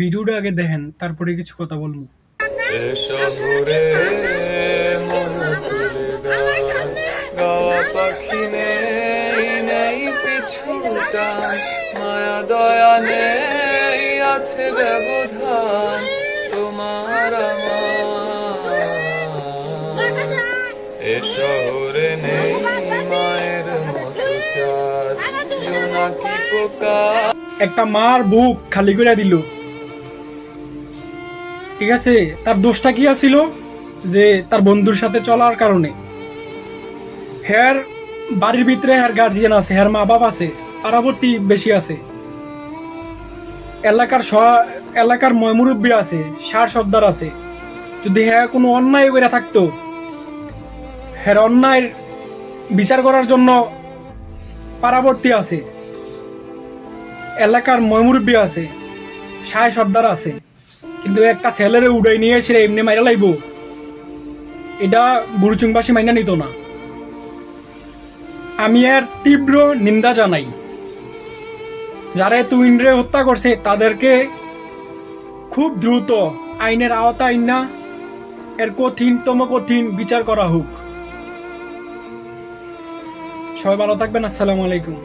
ভিডিওটা আগে দেখেন, তারপরে কিছু কথা বলব। পাখি নেই নেই পিছু টান মায়া দয়া নেই আছে ব্যবধান তোমার এ শহরে নেই মায়ের মতো চাঁদ জোনাকি পোকা একটা মার বুক খালি করে দিল। ঠিক আছে? তার দোষটা কি আছিল? যে তার বন্ধুর সাথে চলার কারণে। হ্যার বাড়ির ভিতরে হ্যার গার্জিয়ান আছে হ্যার মা বাবা আছে পারাবর্তী বেশি আছে। এলাকার এলাকার ময়মুরব্বী আছে, সার সর্দার আছে। যদি হ্যাঁ কোনো অন্যায় করে থাকতো হ্যার অন্যায়ের বিচার করার জন্য পারাবর্তী আছে। এলাকার ময়মুরব্বী আছে, সায় সর্দার আছে। কিন্তু একটা ছেলেরে উড়াই নিয়ে এসে এমনি মাইরা লাইব, এটা বুড়ুচুংবাসী মাইনা নিত না। আমি এর তীব্র নিন্দা জানাই। যারা তুইনরে হত্যা করছে, তাদেরকে খুব দ্রুত আইনের আওতায় না এর কঠিনতম কঠিন বিচার করা হোক। সবাই ভালো থাকবেন, আসসালামু আলাইকুম।